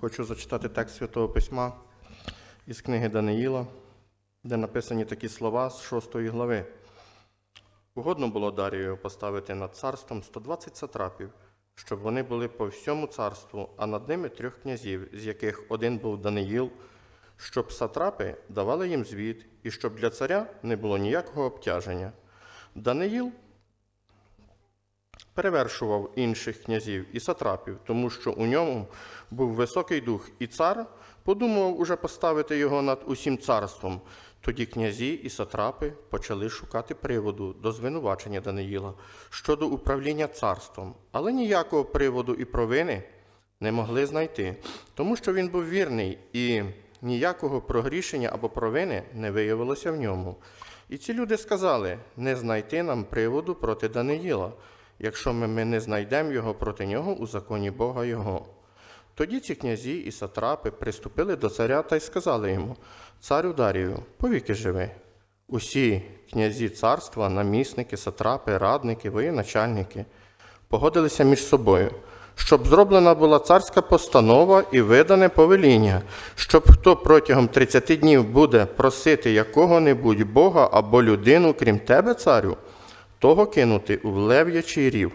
Хочу зачитати текст Святого Письма із книги Даниїла, де написані такі слова з 6 глави. Угодно було Дарію поставити над царством 120 сатрапів, щоб вони були по всьому царству, а над ними трьох князів, з яких один був Даниїл, щоб сатрапи давали їм звіт, і щоб для царя не було ніякого обтяження. Даниїл перевершував інших князів і сатрапів, тому що у ньому був високий дух, і цар подумав уже поставити його над усім царством. Тоді князі і сатрапи почали шукати приводу до звинувачення Даниїла щодо управління царством, але ніякого приводу і провини не могли знайти, тому що він був вірний і ніякого прогрішення або провини не виявилося в ньому. І ці люди сказали: не знайти нам приводу проти Даниїла, якщо ми, не знайдемо його проти нього у законі Бога Його. Тоді ці князі і сатрапи приступили до царя та й сказали йому: Царю Дарію, повіки живи. Усі князі царства, намісники, сатрапи, радники, воєначальники погодилися між собою, щоб зроблена була царська постанова і видане повеління, щоб хто протягом 30 днів буде просити якого-небудь Бога або людину, крім тебе, царю, того кинути у лев'ячий рів.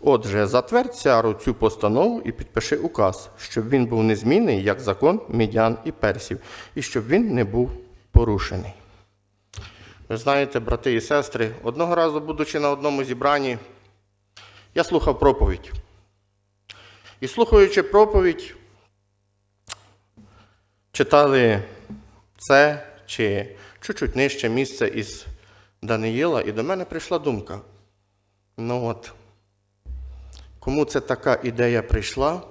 Отже, затвердь цару цю постанову і підпиши указ, щоб він був незмінний, як закон мідян і персів, і щоб він не був порушений. Ви знаєте, брати і сестри, одного разу, будучи на одному зібранні, я слухав проповідь. І слухаючи проповідь, читали це чи чуть-чуть нижче місце із Даниїла, і до мене прийшла думка. Ну от, кому це така ідея прийшла,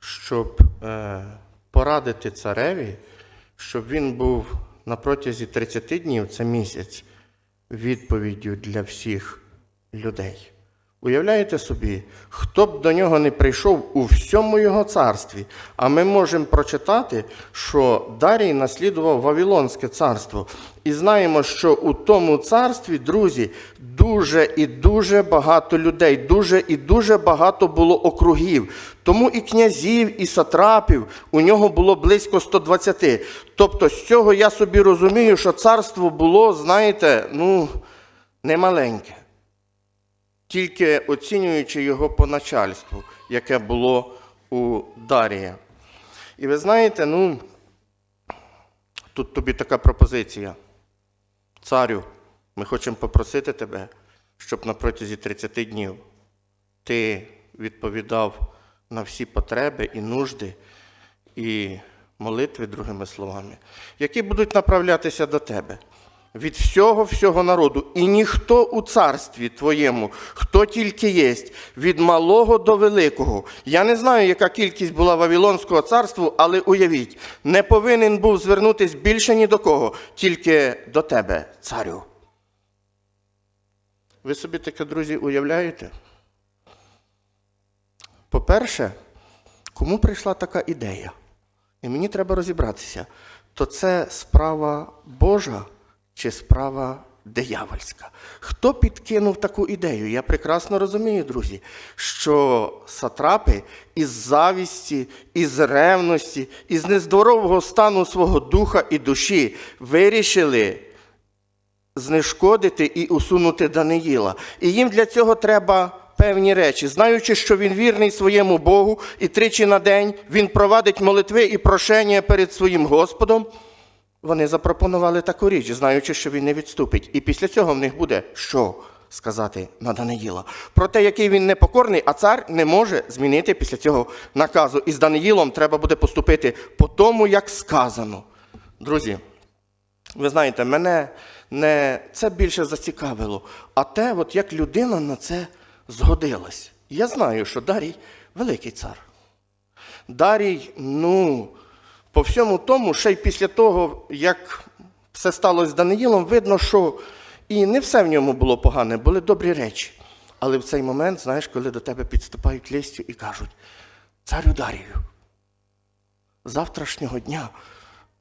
щоб е, порадити цареві, щоб він був на протязі 30 днів, це місяць, відповіддю для всіх людей. Уявляєте собі, хто б до нього не прийшов у всьому його царстві, а ми можемо прочитати, що Дарій наслідував Вавилонське царство. І знаємо, що у тому царстві, друзі, дуже і дуже багато людей, дуже і дуже багато було округів. Тому і князів, і сатрапів у нього було близько 120. Тобто з цього я собі розумію, що царство було, знаєте, ну, немаленьке тільки оцінюючи його по начальству, яке було у Дарія. І ви знаєте, ну, тут тобі така пропозиція. Царю, ми хочемо попросити тебе, щоб на протязі 30 днів ти відповідав на всі потреби і нужди, і молитви, другими словами, які будуть направлятися до тебе від всього всього народу. І ніхто у царстві твоєму, хто тільки єсть, від малого до великого. Я не знаю, яка кількість була Вавилонського царства, але уявіть, не повинен був звернутися більше ні до кого, тільки до тебе, царю. Ви собі таке, друзі, уявляєте? По-перше, кому прийшла така ідея? І мені треба розібратися, то це справа Божа чи справа диявольська. Хто підкинув таку ідею? Я прекрасно розумію, друзі, що сатрапи із завісті, із ревності, із нездорового стану свого духа і душі вирішили знешкодити і усунути Даниїла. І їм для цього треба певні речі, знаючи, що він вірний своєму Богу, і тричі на день він провадить молитви і прошення перед своїм Господом. Вони запропонували таку річ, знаючи, що він не відступить. І після цього в них буде що сказати на Даниїла. Про те, який він непокорний, а цар не може змінити після цього наказу. І з Даниїлом треба буде поступити по тому, як сказано. Друзі, ви знаєте, мене не це більше зацікавило, а те, от як людина на це згодилась. Я знаю, що Дарій великий цар. Дарій, ну, по всьому тому, ще й після того, як все сталося з Даниїлом, видно, що і не все в ньому було погане, були добрі речі. Але в цей момент, знаєш, коли до тебе підступають листю і кажуть, царю Дарію, завтрашнього дня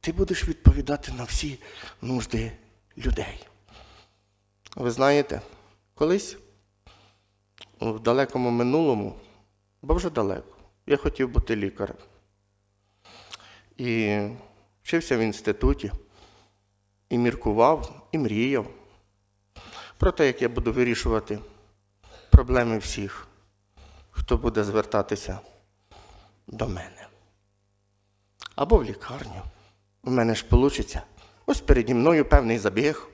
ти будеш відповідати на всі нужди людей. Ви знаєте, колись в далекому минулому, бо вже далеко, я хотів бути лікарем. І вчився в інституті, і міркував, і мріяв про те, як я буду вирішувати проблеми всіх, хто буде звертатися до мене. Або в лікарню. У мене ж вийде. Ось переді мною певний забіг.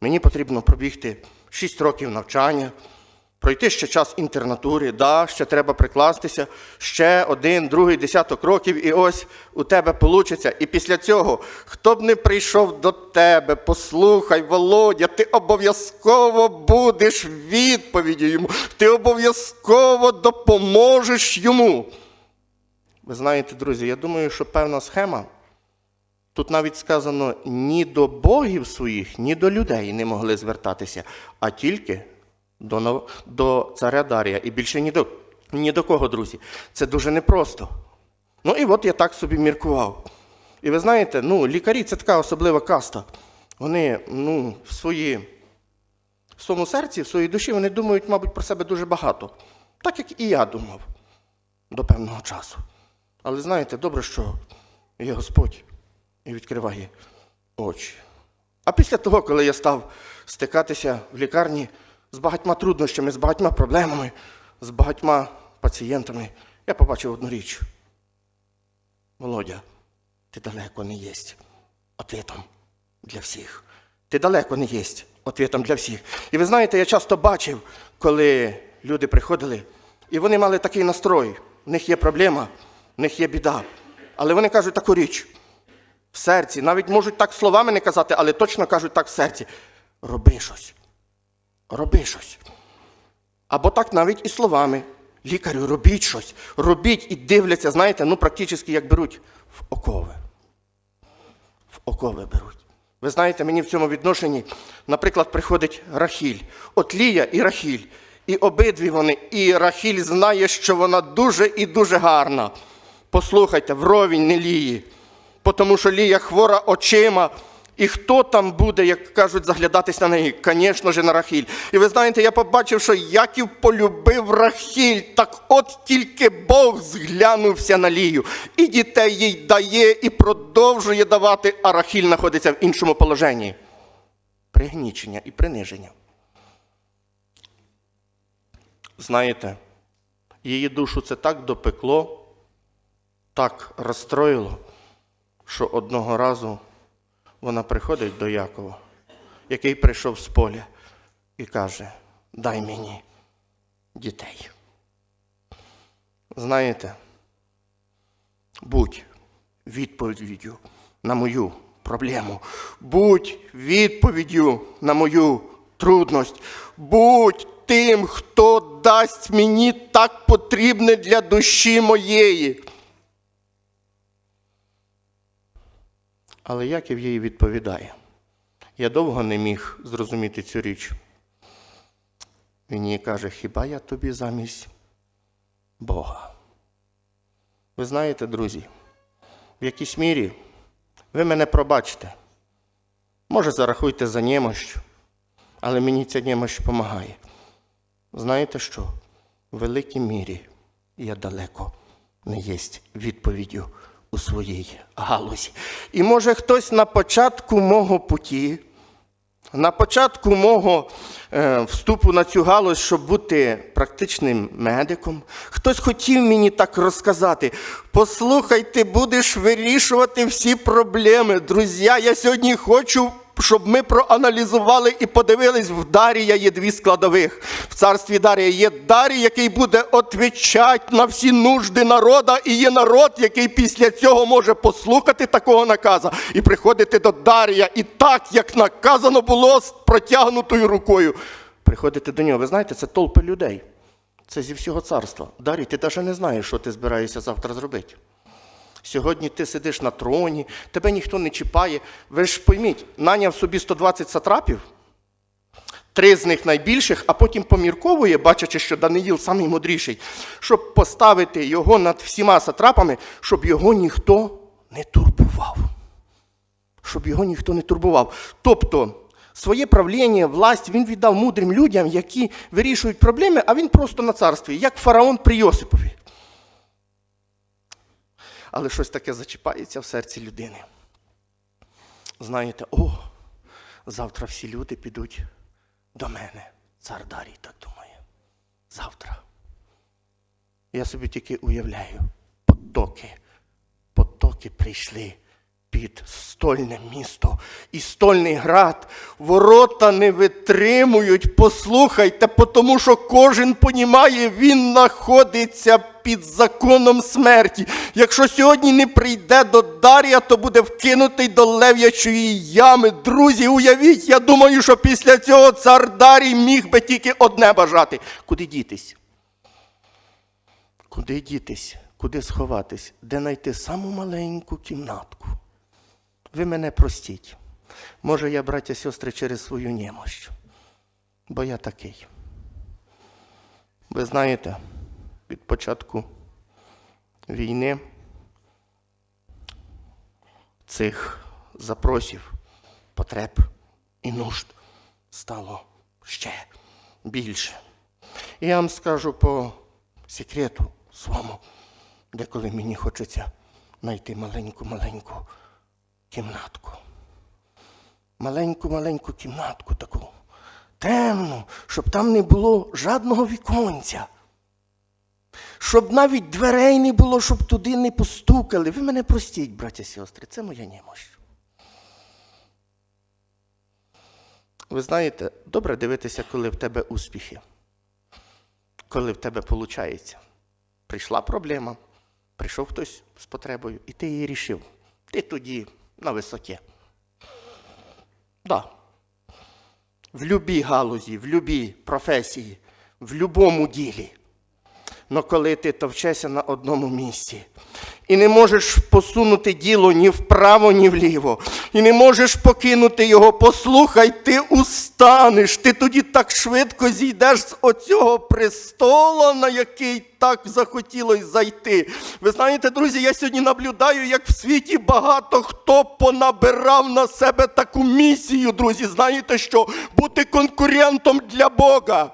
Мені потрібно пробігти 6 років навчання, пройти ще час інтернатури, да, ще треба прикластися, ще один, другий десяток років, і ось у тебе вийде. І після цього, хто б не прийшов до тебе, послухай, Володя, ти обов'язково будеш відповіддю йому, ти обов'язково допоможеш йому. Ви знаєте, друзі, я думаю, що певна схема. Тут навіть сказано ні до богів своїх, ні до людей не могли звертатися, а тільки до, до царя Дарія. І більше ні до, ні до кого, друзі. Це дуже непросто. Ну і от я так собі міркував. І ви знаєте, ну, лікарі це така особлива каста. Вони ну, в, свої, в своєму серці, в своїй душі, вони думають, мабуть, про себе дуже багато. Так як і я думав до певного часу. Але знаєте, добре, що є Господь і відкриває очі. А після того, коли я став стикатися в лікарні з багатьма труднощами, з багатьма проблемами, з багатьма пацієнтами, я побачив одну річ. Володя, ти далеко не єсть ответом для всіх. Ти далеко не єсть ответом для всіх. І ви знаєте, я часто бачив, коли люди приходили, і вони мали такий настрой. В них є проблема, в них є біда. Але вони кажуть таку річ в серці. Навіть можуть так словами не казати, але точно кажуть так в серці. Роби щось. Роби щось. Або так навіть і словами. Лікарю, робіть щось. Робіть і дивляться, знаєте, ну практично як беруть в окови. В окови беруть. Ви знаєте, мені в цьому відношенні, наприклад, приходить Рахіль. От Лія і Рахіль. І обидві вони, і Рахіль знає, що вона дуже і дуже гарна. Послухайте, вровень не Лії тому що Лія хвора очима. І хто там буде, як кажуть, заглядатись на неї? Звісно ж, на Рахіль. І ви знаєте, я побачив, що Яків полюбив Рахіль. Так от тільки Бог зглянувся на Лію. І дітей їй дає, і продовжує давати, а Рахіль знаходиться в іншому положенні. Пригнічення і приниження. Знаєте, її душу це так допекло, так розстроїло що одного разу вона приходить до Якова, який прийшов з поля, і каже: Дай мені дітей. Знаєте, будь відповіддю на мою проблему, будь відповіддю на мою трудність, будь тим, хто дасть мені так потрібне для душі моєї. Але Яків їй відповідає. Я довго не міг зрозуміти цю річ. Він їй каже, хіба я тобі замість Бога? Ви знаєте, друзі, в якійсь мірі ви мене пробачите. Може, зарахуйте за немощ, але мені ця немощ допомагає. Знаєте що? В великій мірі я далеко не єсть відповіддю у своїй галузі. І може хтось на початку мого путі, на початку мого е, вступу на цю галузь, щоб бути практичним медиком, хтось хотів мені так розказати: послухай, ти будеш вирішувати всі проблеми. Друзі, я сьогодні хочу. Щоб ми проаналізували і подивились, в Дарія є дві складових. В царстві Дарія є Дарій, який буде отвічати на всі нужди народа, і є народ, який після цього може послухати такого наказа і приходити до Дарія. І так, як наказано було з протягнутою рукою, приходити до нього. Ви знаєте, це толпи людей. Це зі всього царства. Дарій, ти навіть не знаєш, що ти збираєшся завтра зробити. Сьогодні ти сидиш на троні, тебе ніхто не чіпає. Ви ж пойміть, наняв собі 120 сатрапів, три з них найбільших, а потім помірковує, бачачи, що Даниїл самий мудріший, щоб поставити його над всіма сатрапами, щоб його ніхто не турбував. Щоб його ніхто не турбував. Тобто, своє правління, власть він віддав мудрим людям, які вирішують проблеми, а він просто на царстві, як фараон при Йосипові. Але щось таке зачіпається в серці людини. Знаєте, о, завтра всі люди підуть до мене. Цар Дарій так думає. Завтра. Я собі тільки уявляю, потоки, потоки прийшли під стольне місто і стольний град. Ворота не витримують, послухайте, тому що кожен понімає, він знаходиться під законом смерті. Якщо сьогодні не прийде до Дар'я, то буде вкинутий до лев'ячої ями. Друзі, уявіть, я думаю, що після цього цар Дарій міг би тільки одне бажати. Куди дітись? Куди дітись? Куди сховатись? Де знайти саму маленьку кімнатку? Ви мене простіть. Може, я, браття сестри, через свою немощ, бо я такий. Ви знаєте, від початку війни цих запросів, потреб і нужд стало ще більше. І я вам скажу по секрету своєму, деколи мені хочеться знайти маленьку-маленьку кімнатку. Маленьку-маленьку кімнатку таку, темну, щоб там не було жадного віконця. Щоб навіть дверей не було, щоб туди не постукали. Ви мене простіть, браття і сестри, це моя немощ. Ви знаєте, добре дивитися, коли в тебе успіхи, коли в тебе виходить. Прийшла проблема, прийшов хтось з потребою, і ти її рішив. Ти тоді на високе. Да. В любій галузі, в любій професії, в любому ділі. Но коли ти товчешся на одному місці і не можеш посунути діло ні вправо, ні вліво, і не можеш покинути його, послухай, ти устанеш, ти тоді так швидко зійдеш з оцього престола, на який так захотілось зайти. Ви знаєте, друзі, я сьогодні наблюдаю, як в світі багато хто понабирав на себе таку місію, друзі. Знаєте що? Бути конкурентом для Бога.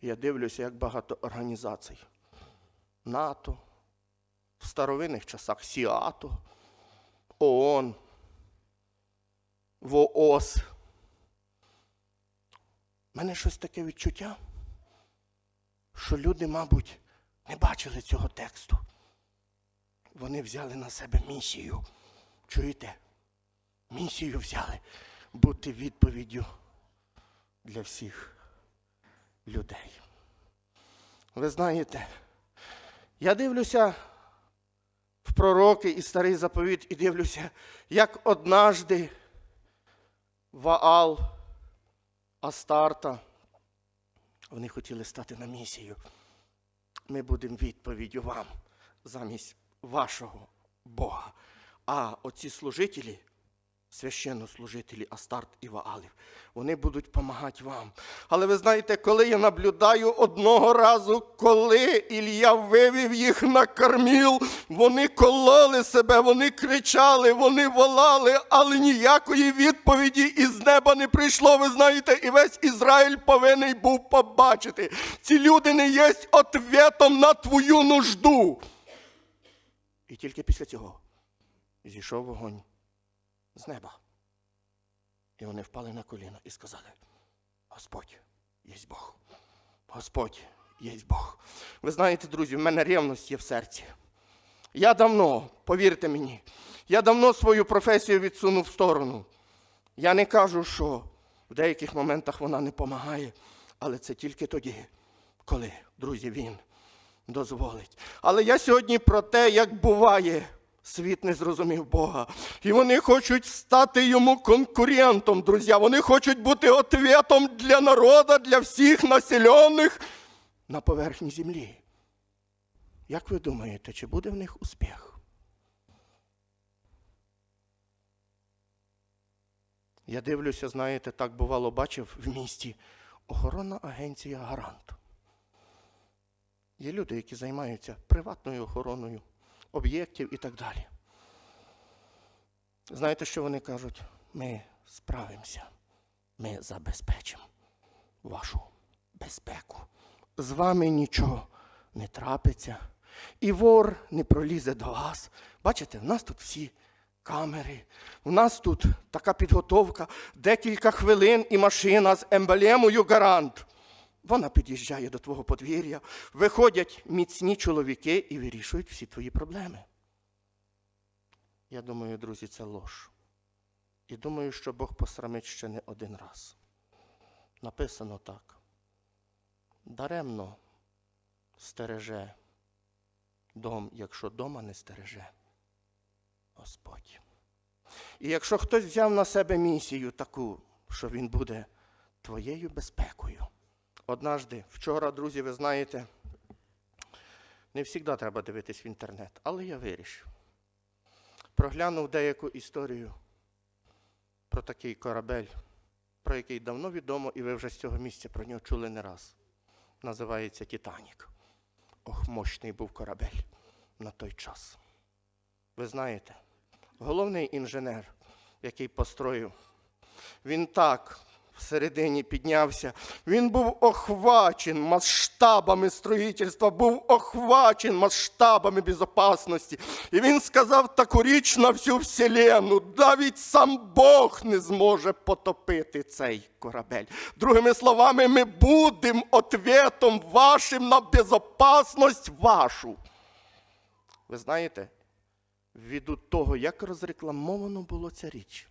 Я дивлюся, як багато організацій. НАТО, в старовинних часах Сіато, ООН, ВООЗ. У мене щось таке відчуття, що люди, мабуть, не бачили цього тексту. Вони взяли на себе місію. Чуєте? Місію взяли бути відповіддю для всіх людей. Ви знаєте, я дивлюся в пророки і старий заповіт і дивлюся, як однажди Ваал, Астарта, вони хотіли стати на місію. Ми будемо відповіддю вам замість вашого Бога. А оці служителі, священнослужителі Астарт і Ваалів, вони будуть допомагати вам. Але ви знаєте, коли я наблюдаю одного разу, коли Ілля вивів їх на корміл, вони кололи себе, вони кричали, вони волали, але ніякої відповіді із неба не прийшло. Ви знаєте, і весь Ізраїль повинен був побачити. Ці люди не є ответом на твою нужду. І тільки після цього зійшов вогонь з неба. І вони впали на коліна і сказали: Господь, є Бог. Господь, є Бог. Ви знаєте, друзі, в мене ревність є в серці. Я давно, повірте мені, я давно свою професію відсунув в сторону. Я не кажу, що в деяких моментах вона не допомагає, але це тільки тоді, коли, друзі, він дозволить. Але я сьогодні про те, як буває. Світ не зрозумів Бога. І вони хочуть стати йому конкурентом, друзі. Вони хочуть бути ответом для народу, для всіх населених на поверхні землі. Як ви думаєте, чи буде в них успіх? Я дивлюся, знаєте, так бувало бачив в місті охоронна агенція Гарант. Є люди, які займаються приватною охороною об'єктів і так далі. Знаєте, що вони кажуть? Ми справимося, ми забезпечимо вашу безпеку. З вами нічого не трапиться. І вор не пролізе до вас. Бачите, в нас тут всі камери, у нас тут така підготовка, декілька хвилин і машина з емблемою гарант. Вона під'їжджає до твого подвір'я, виходять міцні чоловіки і вирішують всі твої проблеми. Я думаю, друзі, це лож. І думаю, що Бог посрамить ще не один раз. Написано так. Даремно стереже дом, якщо дома не стереже Господь. І якщо хтось взяв на себе місію таку, що він буде твоєю безпекою. Однажди, вчора, друзі, ви знаєте, не завжди треба дивитись в інтернет, але я вирішив. Проглянув деяку історію про такий корабель, про який давно відомо, і ви вже з цього місця про нього чули не раз. Називається Титанік. Ох, мощний був корабель на той час. Ви знаєте, головний інженер, який построїв, він так всередині піднявся. Він був охвачен масштабами строїтельства, був охвачен масштабами безопасності. І він сказав таку річ на всю вселенну, навіть сам Бог не зможе потопити цей корабель. Другими словами, ми будемо ответом вашим на безопасність вашу. Ви знаєте, ввиду того, як розрекламовано було ця річ,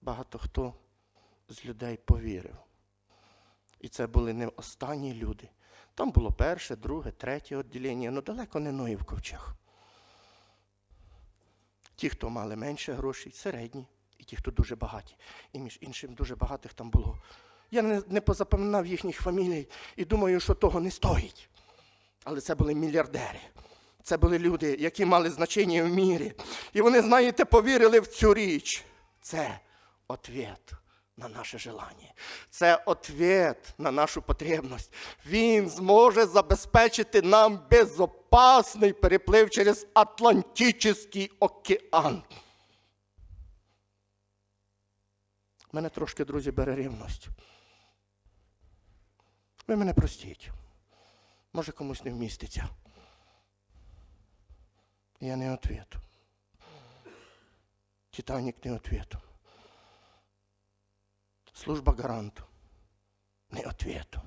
багато хто з людей повірив. І це були не останні люди. Там було перше, друге, третє відділення, ну далеко не Ноїв ковчег. Ті, хто мали менше грошей, середні, і ті, хто дуже багаті. І між іншим дуже багатих там було. Я не, не позапам'ятав їхніх фамілій і думаю, що того не стоїть. Але це були мільярдери. Це були люди, які мали значення в мірі. І вони, знаєте, повірили в цю річ. Це ответ на наше желання. Це ответ на нашу потребність. Він зможе забезпечити нам безопасний переплив через Атлантичний океан. Мене трошки, друзі, бере рівність. Ви мене простіть. Може, комусь не вміститься. Я не ответ. Титанік не ответ. Служба гаранту. Не ответу.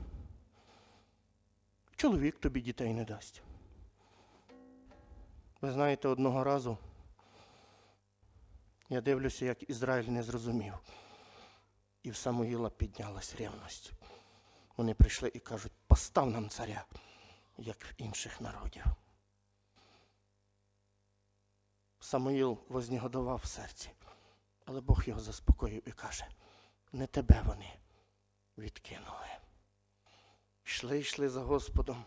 Чоловік тобі дітей не дасть. Ви знаєте, одного разу я дивлюся, як Ізраїль не зрозумів. І в Самуїла піднялась ревність. Вони прийшли і кажуть, постав нам царя, як в інших народів. Самуїл вознегодував в серці, але Бог його заспокоїв і каже, не тебе вони відкинули. Йшли, йшли за Господом,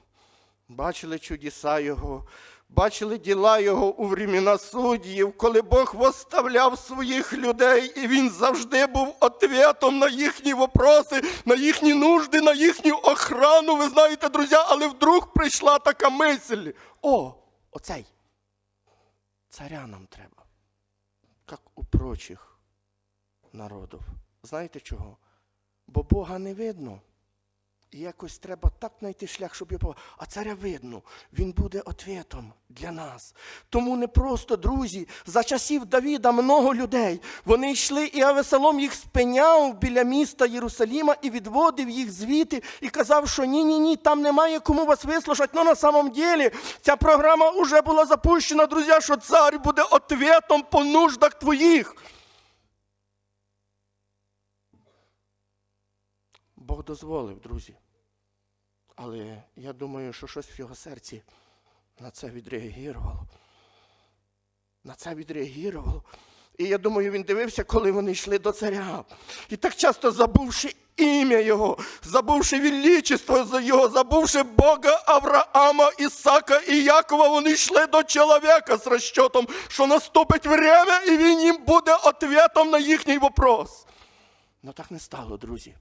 бачили чудеса Його, бачили діла Його у времена суддів, коли Бог восставляв своїх людей, і Він завжди був ответом на їхні вопроси, на їхні нужди, на їхню охрану. Ви знаєте, друзі, але вдруг прийшла така мисль. О, оцей. Царя нам треба, як у прочих народів. Знаєте чого? Бо Бога не видно. І якось треба так знайти шлях, щоб його. А царя видно, він буде ответом для нас. Тому не просто, друзі, за часів Давіда много людей. Вони йшли, і Авесалом їх спиняв біля міста Єрусаліма і відводив їх звідти і казав, що ні, ні, ні, там немає кому вас вислушати. Ну на самом ділі ця програма вже була запущена, друзі, що цар буде ответом по нуждах твоїх. Бог дозволив, друзі. Але я думаю, що щось в його серці на це відреагувало. На це відреагувало. І я думаю, він дивився, коли вони йшли до царя. І так часто забувши ім'я Його, забувши величество Його, забувши Бога Авраама, Ісака і Якова, вони йшли до чоловіка з розчотом, що наступить время, і він їм буде ответом на їхній вопрос. Ну так не стало, друзі.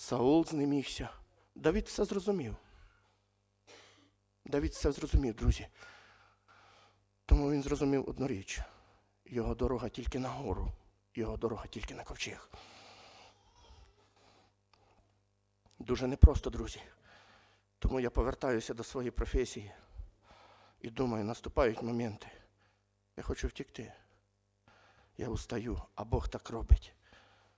Саул знемігся. Давід все зрозумів. Давід все зрозумів, друзі. Тому він зрозумів одну річ. Його дорога тільки на гору, його дорога тільки на ковчег. Дуже непросто, друзі. Тому я повертаюся до своєї професії і думаю, наступають моменти. Я хочу втекти. Я устаю, а Бог так робить.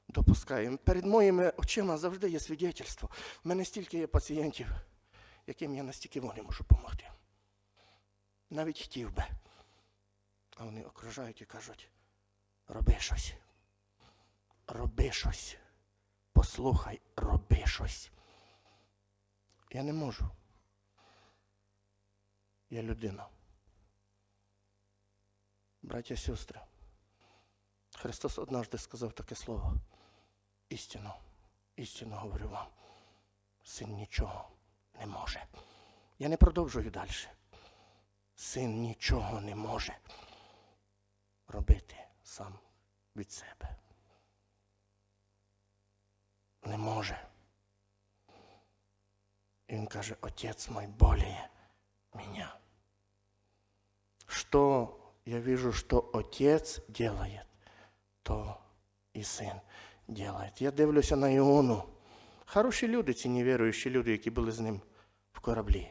Допускає. Перед моїми очима завжди є свідетельство. У мене стільки є пацієнтів, яким я настільки волі можу допомогти. Навіть хотів би. А вони окружають і кажуть: роби щось. Роби щось. Послухай, роби щось. Я не можу. Я людина. Браття, сестри, Христос однажды сказав таке слово. Істину, істину говорю вам. Син нічого не може. Я не продовжую далі. Син нічого не може робити сам від себе. Не може. Він каже, отець мой более меня. Что я вижу, что отец делает, то і син делает. Я дивлюся на Іону. Хороші люди, ці невіруючі люди, які були з ним в кораблі.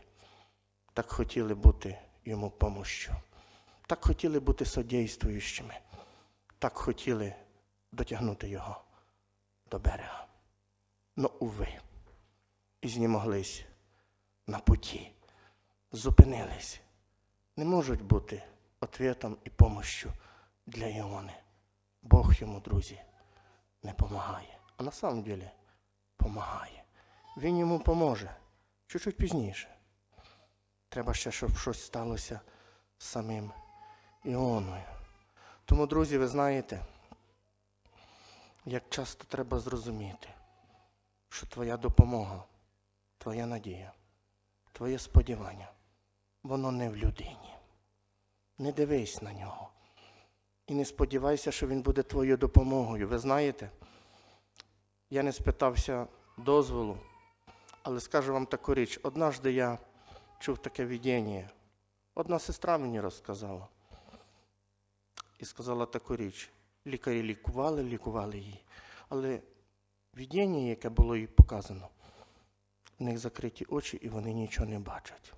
Так хотіли бути йому помощю. Так хотіли бути содействуючими. Так хотіли дотягнути його до берега. Но, уви, і знімоглись на путі, зупинились. Не можуть бути ответом і помощю для Іони. Бог йому, друзі, не помагає. А на самом деле помагає. Він йому поможе чуть-чуть пізніше. Треба ще, щоб щось сталося з самим Іоною. Тому, друзі, ви знаєте, як часто треба зрозуміти, що твоя допомога, твоя надія, твоє сподівання, воно не в людині. Не дивись на нього. І не сподівайся, що він буде твоєю допомогою. Ви знаєте, я не спитався дозволу, але скажу вам таку річ. Однажды я чув таке видіння. Одна сестра мені розказала. І сказала таку річ. Лікарі лікували, лікували її. Але видіння, яке було їй показано, в них закриті очі і вони нічого не бачать.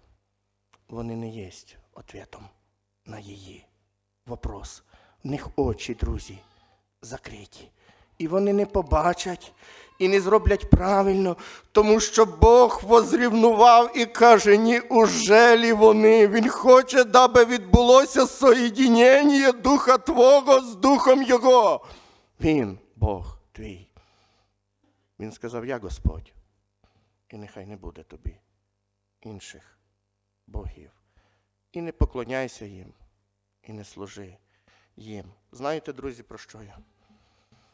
Вони не є ответом на її вопрос. В них очі, друзі, закриті. І вони не побачать і не зроблять правильно, тому що Бог возрівнував і каже, ні, ужелі вони. Він хоче, даби відбулося соєдінення Духа Твого з Духом Його. Він, Бог твій. Він сказав, я Господь, і нехай не буде тобі інших богів. І не поклоняйся їм, і не служи їм. Знаєте, друзі, про що я?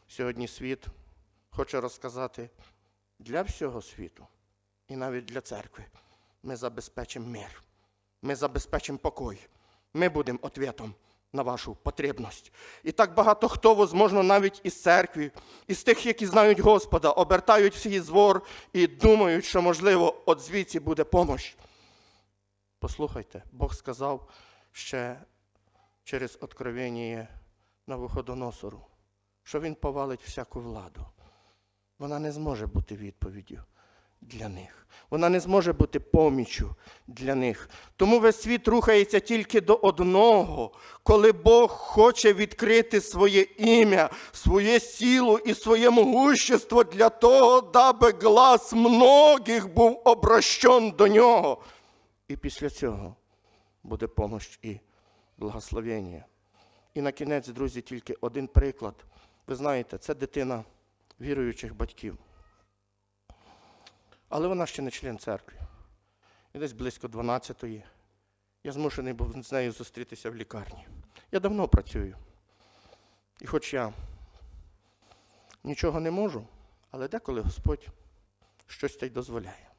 Сьогодні світ хоче розказати для всього світу і навіть для церкви. Ми забезпечимо мир, ми забезпечимо покой. Ми будемо ответом на вашу потребність. І так багато хто, возможно, навіть із церкви, із тих, які знають Господа, обертають свій звор і думають, що, можливо, от звідси буде помощь. Послухайте, Бог сказав ще через откровення на виходоносору, що він повалить всяку владу. Вона не зможе бути відповіддю для них. Вона не зможе бути поміччю для них. Тому весь світ рухається тільки до одного, коли Бог хоче відкрити своє ім'я, своє силу і своє могущество для того, даби глас многих був обращен до нього. І після цього буде помощ і благословення. І на кінець, друзі, тільки один приклад. Ви знаєте, це дитина віруючих батьків. Але вона ще не член церкви. І десь близько 12-ї я змушений був з нею зустрітися в лікарні. Я давно працюю. І хоч я нічого не можу, але деколи Господь щось та дозволяє.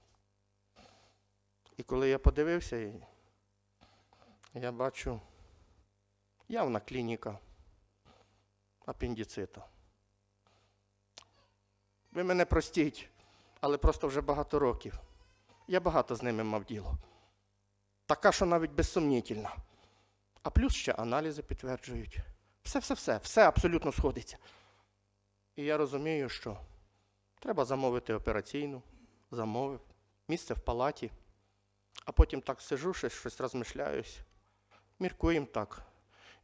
І коли я подивився я бачу явна клініка апендицита. Ви мене простіть, але просто вже багато років. Я багато з ними мав діло. Така, що навіть безсумнітельна. А плюс ще аналізи підтверджують. Все-все-все, все абсолютно сходиться. І я розумію, що треба замовити операційну, замовив, місце в палаті. А потім так сижу, щось, щось розмишляюсь, міркуємо так.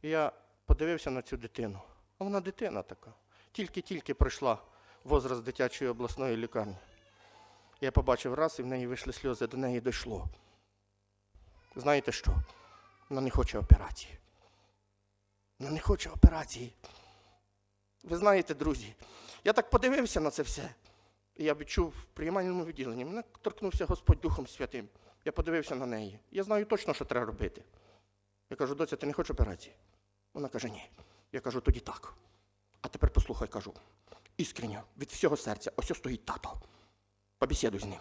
І я подивився на цю дитину. А вона дитина така. Тільки-тільки пройшла возраст дитячої обласної лікарні. Я побачив раз, і в неї вийшли сльози, до неї дійшло. Знаєте що? Вона не хоче операції. Вона не хоче операції. Ви знаєте, друзі, я так подивився на це все. І я відчув в приймальному відділенні. Мене торкнувся Господь Духом Святим. Я подивився на неї. Я знаю точно, що треба робити. Я кажу, доця, ти не хочеш операції? Вона каже, ні. Я кажу, тоді так. А тепер послухай, кажу. Іскренньо, від всього серця, ось стоїть тато. Побесідуй з ним.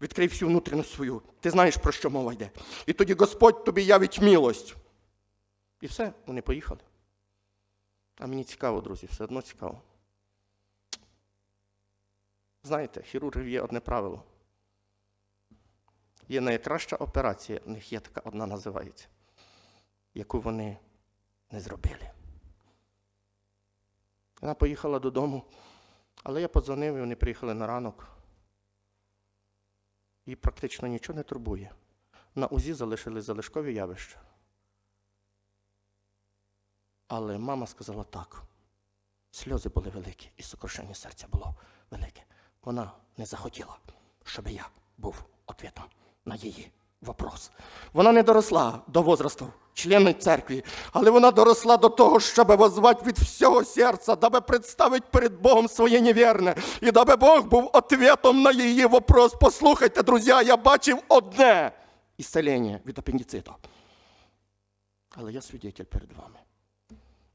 Відкрий всю внутрішність свою. Ти знаєш, про що мова йде. І тоді Господь тобі явить милость. І все, вони поїхали. А мені цікаво, друзі, все одно цікаво. Знаєте, хірургів є одне правило. Є найкраща операція, в них є така одна називається, яку вони не зробили. Вона поїхала додому, але я подзвонив, і вони приїхали на ранок. І практично нічого не турбує. На УЗІ залишили залишкові явища. Але мама сказала так. Сльози були великі, і сокрушення серця було велике. Вона не захотіла, щоб я був ответом на її вопрос. Вона не доросла до возрасту члени церкви, але вона доросла до того, щоб возвати від всього серця, даби представити перед Богом своє невірне, і даби Бог був ответом на її вопрос. Послухайте, друзі, я бачив одне ісцелення від апендициту. Але я свідетель перед вами.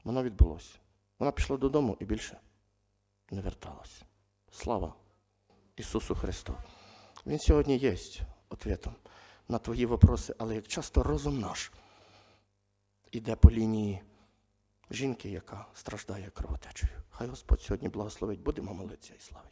Воно відбулося. Вона пішла додому і більше не верталась. Слава Ісусу Христу. Він сьогодні є ответом на твої вопроси, але як часто розум наш іде по лінії жінки, яка страждає кровотечею. Хай Господь сьогодні благословить. Будемо молитися і славити.